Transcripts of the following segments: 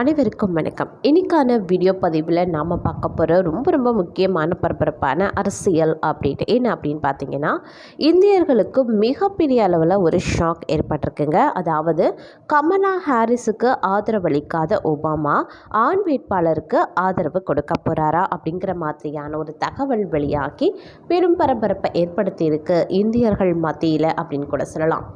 அனைவருக்கும் வணக்கம். இன்னைக்கான வீடியோ பதிவில் நாம் பார்க்க போகிற ரொம்ப ரொம்ப முக்கியமான பரபரப்பான அரசியல் அப்டேட் என்ன அப்படின்னு பார்த்தீங்கன்னா இந்தியர்களுக்கு மிகப்பெரிய அளவில் ஒரு ஷாக் ஏற்பட்டிருக்குங்க. அதாவது கமலா ஹாரிஸுக்கு ஆதரவளிக்காத ஒபாமா ஆண் வேட்பாளருக்கு ஆதரவு கொடுக்க போகிறாரா அப்படிங்கிற மாதிரியான ஒரு தகவல் வெளியாகி பெரும் பரபரப்பை ஏற்படுத்தியிருக்கு இந்தியர்கள் மத்தியில் அப்படின்னு கூட சொல்லலாம்.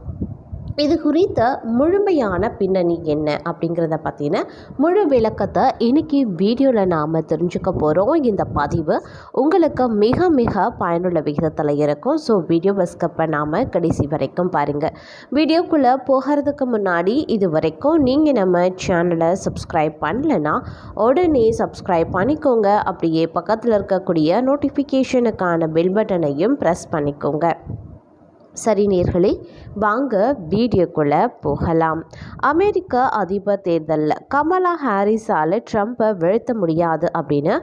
இது குறித்த முழுமையான பின்னணி என்ன அப்படிங்கிறத பற்றின முழு விளக்கத்தை இன்னைக்கு வீடியோவில் நாம் தெரிஞ்சுக்க போகிறோம் இந்த பதிவு உங்களுக்கு மிக மிக பயனுள்ள விகிதத்தில் இருக்கும். ஸோ வீடியோவை ஸ்கிப் பண்ணாமல் கடைசி வரைக்கும் பாருங்கள் வீடியோக்குள்ளே போகிறதுக்கு முன்னாடி இது வரைக்கும் நீங்கள் நம்ம சேனலை சப்ஸ்கிரைப் பண்ணலைன்னா உடனே சப்ஸ்கிரைப் பண்ணிக்கோங்க. அப்படியே பக்கத்தில் இருக்கக்கூடிய நோட்டிஃபிகேஷனுக்கான பெல் பட்டனையும் ப்ரெஸ் பண்ணிக்கோங்க. சரி நேர்களே வாங்க வீடியோக்குள்ளே போகலாம். அமெரிக்க அதிபர் தேர்தலில் கமலா ஹாரிஸால் ட்ரம்ப்பை வீழ்த்த முடியாது அப்படின்னு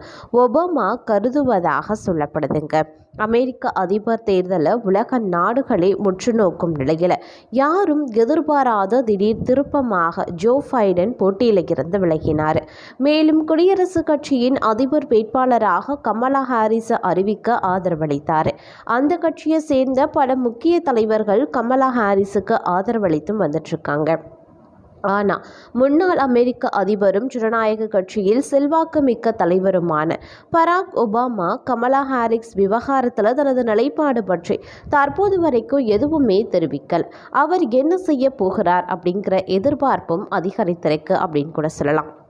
ஒபாமா கருதுவதாக சொல்லப்படுதுங்க. அமெரிக்க அதிபர் தேர்தலில் உலக நாடுகளே முற்று நோக்கும் நிலையில் யாரும் எதிர்பாராத திடீர் திருப்பமாக ஜோ பைடன் போட்டியில் இருந்து விலகினார். மேலும் குடியரசுக் கட்சியின் அதிபர் வேட்பாளராக கமலா ஹாரிஸ் அறிவிக்க ஆதரவளித்தார். அந்த கட்சியை சேர்ந்த பல முக்கிய தலைவர்கள் கமலா ஹாரிஸுக்கு ஆதரவளித்தும் வந்துட்டுருக்காங்க ஆனால் முன்னாள் அமெரிக்க அதிபரும் ஜனநாயக கட்சியில் செல்வாக்கு மிக்க தலைவருமான பராக் ஒபாமா கமலா ஹாரிஸ் விவகாரத்தில் தனது நிலைப்பாடு பற்றி தற்போது வரைக்கும் எதுவுமே தெரிவிக்கல். அவர் என்ன செய்ய போகிறார் அப்படிங்கிற எதிர்பார்ப்பும் அதிகரித்திருக்கு அப்படின்னு கூட சொல்லலாம்.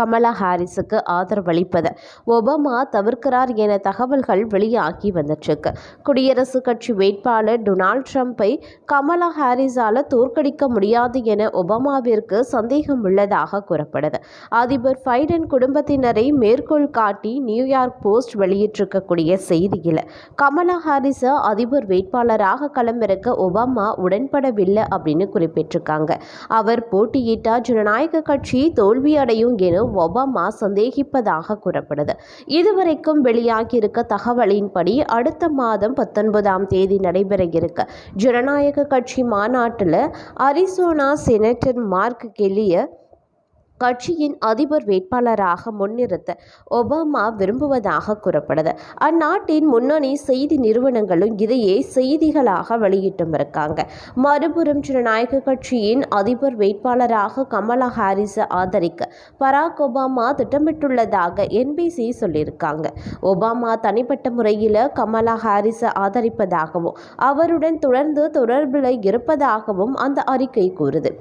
கமலா ஹாரிஸுக்கு ஆதரவளிப்பது ஒபாமா தவிர்க்கிறார் என தகவல்கள் வெளியாகி வந்துட்டுருக்கு. குடியரசுக் கட்சி வேட்பாளர் டொனால்ட் ட்ரம்ப்பை கமலா ஹாரிஸால் தோற்கடிக்க முடியாது என ஒபாமாவிற்கு சந்தேகம் உள்ளதாக கூறப்படுது. அதிபர் பைடன் குடும்பத்தினரை மேற்கோள் காட்டி நியூயார்க் போஸ்ட் வெளியிட்டிருக்கக்கூடிய செய்தியில் கமலா ஹாரிஸை அதிபர் வேட்பாளராக களமிறக்க ஒபாமா உடன்படவில்லை அப்படின்னு குறிப்பிட்டிருக்காங்க. அவர் போட்டியிட்டால் ஜனநாயக கட்சி தோல்வியடையும் என ஒபாமா சந்தேகிப்பதாக கூறப்படுது. இதுவரைக்கும் வெளியாகியிருக்க தகவலின்படி அடுத்த மாதம் பத்தொன்பதாம் தேதி நடைபெற இருக்க ஜனநாயக கட்சி மாநாட்டில் அரிசோனா செனட்டர் மார்க் கெல்லிய கட்சியின் அதிபர் வேட்பாளராக முன்னிறுத்த ஒபாமா விரும்புவதாக கூறப்படுது. அந்நாட்டின் முன்னணி செய்தி நிறுவனங்களும் இதையே செய்திகளாக வெளியிட்டும் இருக்காங்க. மறுபுறம் ஜனநாயக கட்சியின் அதிபர் வேட்பாளராக கமலா ஹாரிஸை ஆதரிக்க பராக் ஒபாமா திட்டமிட்டுள்ளதாக என்பிசி சொல்லியிருக்காங்க. ஒபாமா தனிப்பட்ட முறையில் கமலா ஹாரிஸை ஆதரிப்பதாகவும் அவருடன் தொடர்ந்து தொடர்பில் இருப்பதாகவும் அந்த அறிக்கை கூறுது.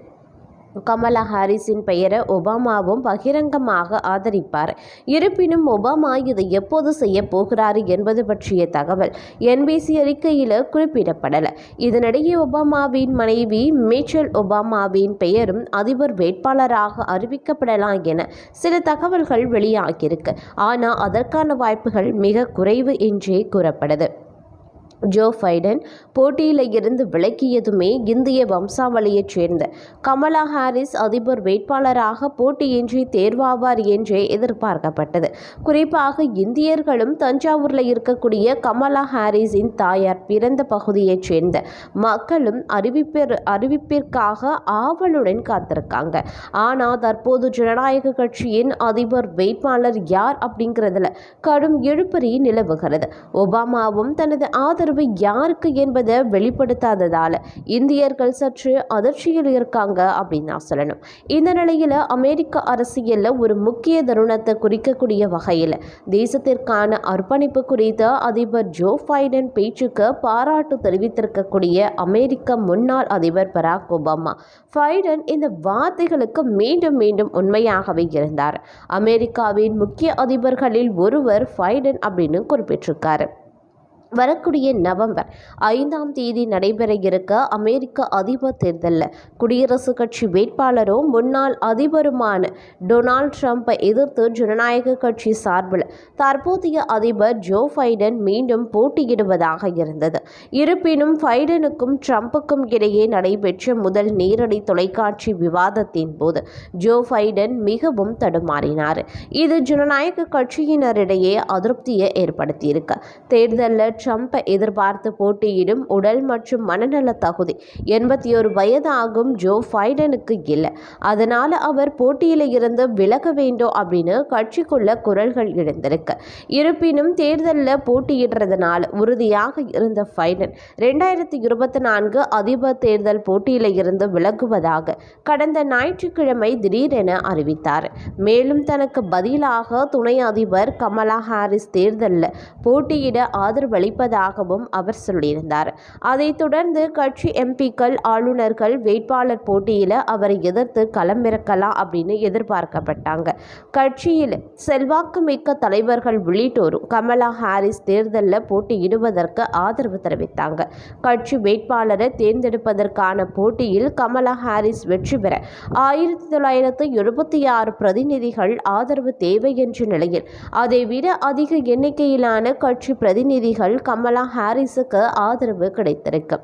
கமலா ஹாரிஸின் பெயரை ஒபாமாவும் பகிரங்கமாக ஆதரிப்பார். இருப்பினும் ஒபாமா இதை எப்போது செய்ய போகிறார் என்பது பற்றிய தகவல் என்பிசி அறிக்கையில் குறிப்பிடப்படலை. இதனிடையே ஒபாமாவின் மனைவி மேச்சல் ஒபாமாவின் பெயரும் அதிபர் வேட்பாளராக அறிவிக்கப்படலாம் என சில தகவல்கள் வெளியாகியிருக்கு. ஆனால் அதற்கான வாய்ப்புகள் மிக குறைவு என்றே கூறப்படுது. ஜோ பைடன் போட்டியில் இருந்து விலக்கியதுமே இந்திய வம்சாவளியைச் சேர்ந்த. கமலா ஹாரிஸ் அதிபர் வேட்பாளராக போட்டியின்றி தேர்வாவார் என்றே எதிர்பார்க்கப்பட்டது. குறிப்பாக இந்தியர்களும் தஞ்சாவூரில் இருக்கக்கூடிய கமலா ஹாரிஸின் தாயார் பிறந்த பகுதியைச் சேர்ந்த மக்களும் அறிவிப்பிற் அறிவிப்பிற்காக ஆவலுடன் காத்திருக்காங்க. ஆனால் தற்போது ஜனநாயக கட்சியின் அதிபர் வேட்பாளர் யார் அப்படிங்கிறதுல கடும் எழுப்பறி நிலவுகிறது. ஒபாமாவும் தனது ஆதரவு ஆதரவு யாருக்கு என்பதை வெளிப்படுத்தாததால் இந்தியர்கள் சற்று அதிர்ச்சியில் இருக்காங்க அப்படின்னு நான் சொல்லணும். இந்த நிலையில் அமெரிக்க அரசியலில் ஒரு முக்கிய தருணத்தை குறிக்கக்கூடிய வகையில் தேசத்திற்கான அர்ப்பணிப்பு குறித்த அதிபர் ஜோ பைடன் பேச்சுக்கு பாராட்டு தெரிவித்திருக்கக்கூடிய அமெரிக்க முன்னாள் அதிபர் பராக் ஒபாமா. பைடன் இந்த வார்த்தைகளுக்கு மீண்டும் மீண்டும் உண்மையாகவே இருந்தார். அமெரிக்காவின் முக்கிய அதிபர்களில் ஒருவர் பைடன் அப்படின்னு குறிப்பிட்டிருக்காரு. வரக்கூடிய நவம்பர் ஐந்தாம் தேதி நடைபெற இருக்க அமெரிக்க அதிபர் தேர்தலில். குடியரசுக் கட்சி வேட்பாளரும் முன்னாள் அதிபருமான டொனால்ட் ட்ரம்ப்பை எதிர்த்து ஜனநாயக கட்சி சார்பில் தற்போதைய அதிபர் ஜோ பைடன் மீண்டும் போட்டியிடுவதாக இருந்தது. இருப்பினும் பைடனுக்கும் ட்ரம்ப்புக்கும் இடையே நடைபெற்ற முதல் நேரடி தொலைக்காட்சி விவாதத்தின் போது ஜோ பைடன் மிகவும் தடுமாறினார். இது ஜனநாயக கட்சியினரிடையே அதிருப்தியை ஏற்படுத்தியிருக்கு. தேர்தலில் ட்ரம்ப்பை எதிர்பார்த்து போட்டியிடும் உடல் மற்றும் மனநல தகுதி. எண்பத்தி ஒரு வயதாகும் ஜோ பைடனுக்கு இல்லை. அதனால் அவர் போட்டியில் இருந்து விலக வேண்டும் அப்படின்னு கட்சிக்குள்ள குரல்கள் எழுந்திருக்கு. இருப்பினும் தேர்தலில் போட்டியிடுறதுனால உறுதியாக இருந்த பைடன் ரெண்டாயிரத்தி இருபத்தி நான்கு அதிபர் தேர்தல் போட்டியில் இருந்து விலகுவதாக கடந்த ஞாயிற்றுக்கிழமை திடீரென அறிவித்தார். மேலும் தனக்கு பதிலாக துணை அதிபர் கமலா ஹாரிஸ் தேர்தலில் போட்டியிட அளிப்பதாகவும் அவர் சொல்லியிருந்தார். அதைத் தொடர்ந்து கட்சி எம்பிக்கள் ஆளுநர்கள் வேட்பாளர் போட்டியில் அவரை எதிர்த்து களமிறக்கலாம் அப்படின்னு எதிர்பார்க்கப்பட்டாங்க. கட்சியில் செல்வாக்கு மிக்க தலைவர்கள் உள்ளிட்டோரும் கமலா ஹாரிஸ் தேர்தலில் போட்டியிடுவதற்கு ஆதரவு தெரிவித்தாங்க. கட்சி வேட்பாளரை தேர்ந்தெடுப்பதற்கான போட்டியில் கமலா ஹாரிஸ் வெற்றி பெற ஆயிரத்தி தொள்ளாயிரத்து எழுபத்தி ஆறு பிரதிநிதிகள் ஆதரவு தேவை என்ற நிலையில் அதைவிட அதிக எண்ணிக்கையிலான கட்சி பிரதிநிதிகள் கமலா ஹாரிஸுக்கு ஆதரவு கிடைத்திருக்கு.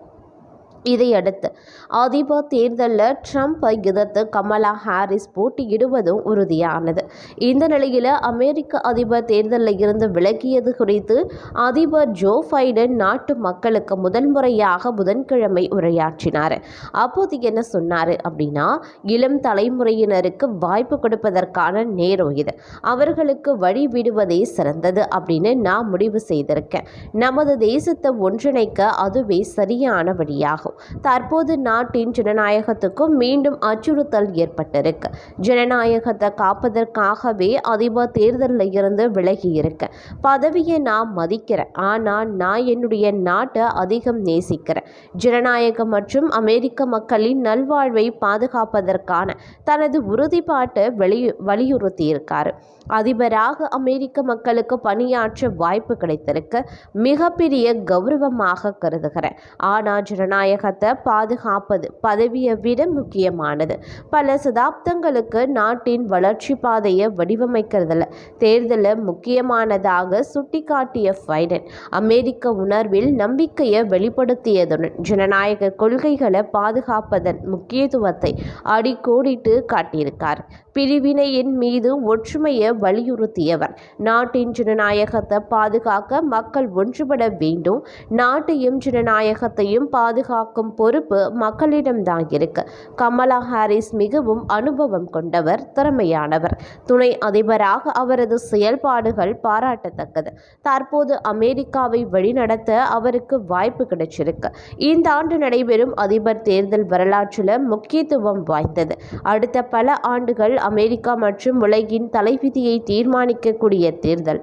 இதையடுத்து அதிபர் தேர்தலில் ட்ரம்ப்பை எதிர்த்து கமலா ஹாரிஸ் போட்டியிடுவதும் உறுதியானது. இந்த நிலையில் அமெரிக்க அதிபர் தேர்தலில் இருந்து விலகியது குறித்து அதிபர் ஜோ பைடன் நாட்டு மக்களுக்கு முதல் முறையாக புதன்கிழமை உரையாற்றினார். அப்போது என்ன சொன்னார் அப்படின்னா இளம் தலைமுறையினருக்கு வாய்ப்பு கொடுப்பதற்கான நேரம் இது. அவர்களுக்கு வழி விடுவதே சிறந்தது அப்படின்னு நான் முடிவு செய்திருக்கேன். நமது தேசத்தை ஒன்றிணைக்க அதுவே சரியான வழியாகும். தற்போது நாட்டின் ஜனநாயகத்துக்கும் மீண்டும் அச்சுறுத்தல் ஏற்பட்டிருக்கு. ஜனநாயகத்தை காப்பதற்காகவே அதிபர் தேர்தலில் இருந்து விலகியிருக்க பதவியை நான் மதிக்கிறேன். ஆனால் நான் என்னுடைய நாட்டை அதிகம் நேசிக்கிறேன். ஜனநாயகம் மற்றும் அமெரிக்க மக்களின் நல்வாழ்வை பாதுகாப்பதற்கான தனது உறுதிப்பாட்டை வெளி வலியுறுத்தியிருக்காரு. அதிபராக அமெரிக்க மக்களுக்கு பணியாற்ற வாய்ப்பு கிடைத்திருக்க. மிகப்பெரிய கௌரவமாக கருதுகிறேன். ஆனால் ஜனநாயக ஜனநாயகத்தை பாதுகாப்பது பதவியை விட முக்கியமானது. பல சதாப்தங்களுக்கு நாட்டின் வளர்ச்சி பாதையை வடிவமைக்கிறதுல தேர்தலில் முக்கியமானதாக சுட்டிக்காட்டிய பைடன் அமெரிக்க உணர்வில் நம்பிக்கையை வெளிப்படுத்தியதுடன் ஜனநாயக கொள்கைகளை பாதுகாப்பதன் முக்கியத்துவத்தை அடிக்கோடிட்டு காட்டியிருக்கார். பிரிவினையின் மீது ஒற்றுமையை வலியுறுத்தியவர். நாட்டின் ஜனநாயகத்தை பாதுகாக்க மக்கள் ஒன்றுபட வேண்டும். நாட்டையும் ஜனநாயகத்தையும் பாதுகாக்க பாதுகாக்கும் பொறுப்பு மக்களிடம்தான் இருக்கு. கமலா ஹாரிஸ் மிகவும் அனுபவம் கொண்டவர் திறமையானவர். துணை அதிபராக அவரது செயல்பாடுகள் பாராட்டத்தக்கது. தற்போது அமெரிக்காவை வழிநடத்த அவருக்கு வாய்ப்பு கிடைச்சிருக்கு. இந்த ஆண்டு நடைபெறும் அதிபர் தேர்தல் வரலாற்றில் முக்கியத்துவம் வாய்ந்தது. அடுத்த பல ஆண்டுகள் அமெரிக்கா மற்றும் உலகின் தலைவிதியை தீர்மானிக்கக்கூடிய தேர்தல்.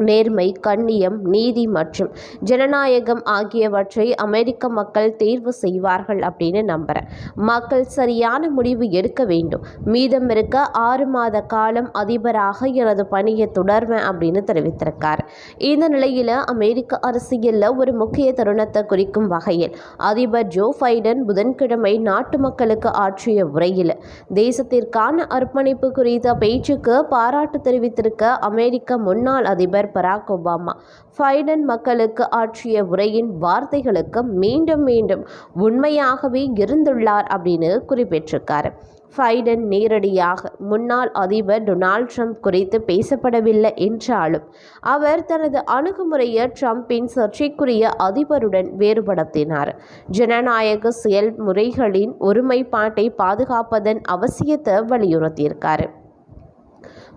நேர்மை கண்ணியம் நீதி மற்றும் ஜனநாயகம் ஆகியவற்றை அமெரிக்க மக்கள் தேர்வு செய்வார்கள் அப்படின்னு நம்புகிறேன் மக்கள் சரியான முடிவு எடுக்க வேண்டும். மீதம் இருக்க ஆறு மாத காலம் அதிபராக எனது பணியை தொடர்வேன் அப்படின்னு தெரிவித்திருக்கார். இந்த நிலையில் அமெரிக்க அரசியலில் ஒரு முக்கிய தருணத்தை குறிக்கும் வகையில் அதிபர் ஜோ பைடன் புதன்கிழமை நாட்டு மக்களுக்கு ஆற்றிய உரையில் தேசத்திற்கான அர்ப்பணிப்பு குறித்த பேச்சுக்கு பாராட்டு தெரிவித்திருக்க அமெரிக்க முன்னாள் அதிபர் பராக் ஒபாமா. பைடன் மக்களுக்கு ஆற்றிய உரையின் வார்த்தைகளுக்கு மீண்டும் மீண்டும் உண்மையாகவே இருந்துள்ளார் அப்படின்னு குறிப்பிட்டிருக்காரு. ஃபைடன் நேரடியாக முன்னாள் அதிபர் டொனால்ட் ட்ரம்ப் குறித்து பேசப்படவில்லை என்றாலும் அவர் தனது அணுகுமுறையை ட்ரம்பின் சர்ச்சைக்குரிய அதிபருடன் வேறுபடுத்தினார். ஜனநாயக செயல்முறைகளின் ஒருமைப்பாட்டை பாதுகாப்பதன் அவசியத்தை வலியுறுத்தியிருக்காரு.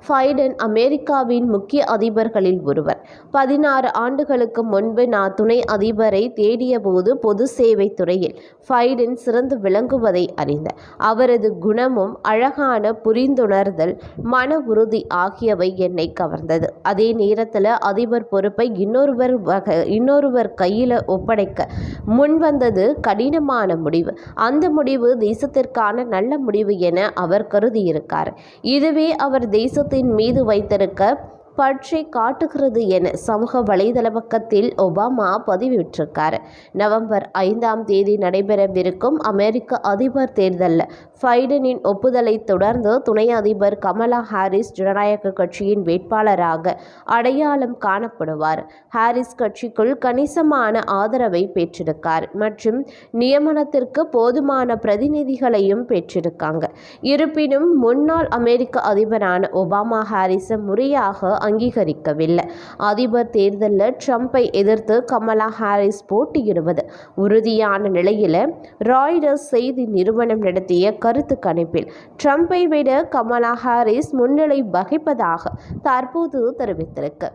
பைடன் அமெரிக்காவின் முக்கிய அதிபர்களில் ஒருவர். பதினாறு ஆண்டுகளுக்கு முன்பு நான் துணை அதிபரை தேடியபோது பொது சேவை துறையில் ஃபைடன் சிறந்து விளங்குவதை அறிந்த அவரது குணமும் அழகான புரிந்துணர்தல் மன உறுதி ஆகியவை என்னை கவர்ந்தது. அதே நேரத்தில் அதிபர் பொறுப்பை இன்னொருவர் வகை இன்னொருவர் கையில் ஒப்படைக்க முன்வந்தது கடினமான முடிவு. அந்த முடிவு தேசத்திற்கான நல்ல முடிவு என அவர் கருதியிருக்கார். இதுவே அவர் தேச முகத்தின் மீது வைத்திருக்க பற்றி காட்டுகிறது என சமூக வலைதள பக்கத்தில் ஒபாமா பதிவிட்டிருக்கார். நவம்பர் ஐந்தாம் தேதி நடைபெறவிருக்கும் அமெரிக்க அதிபர் தேர்தலில் பைடனின் ஒப்புதலை தொடர்ந்து துணை அதிபர் கமலா ஹாரிஸ் ஜனநாயக கட்சியின் வேட்பாளராக அடையாளம் காணப்படுவார். ஹாரிஸ் கட்சிக்குள் கணிசமான ஆதரவை பெற்றிருக்கார் மற்றும் நியமனத்திற்கு போதுமான பிரதிநிதிகளையும் பெற்றிருக்காங்க. இருப்பினும் முன்னாள் அமெரிக்க அதிபரான ஒபாமா ஹாரிஸை முறையாக அங்கீகரிக்கவில்லை. அதிபர் தேர்தலில் ட்ரம்பை எதிர்த்து கமலா ஹாரிஸ் போட்டியிடுவது உறுதியான நிலையில் ராய்டர்ஸ் செய்தி நிறுவனம் நடத்திய கருத்து கணிப்பில் ட்ரம்பை விட கமலா ஹாரிஸ் முன்னிலை வகிப்பதாக தற்போது தெரிவித்திருக்கு.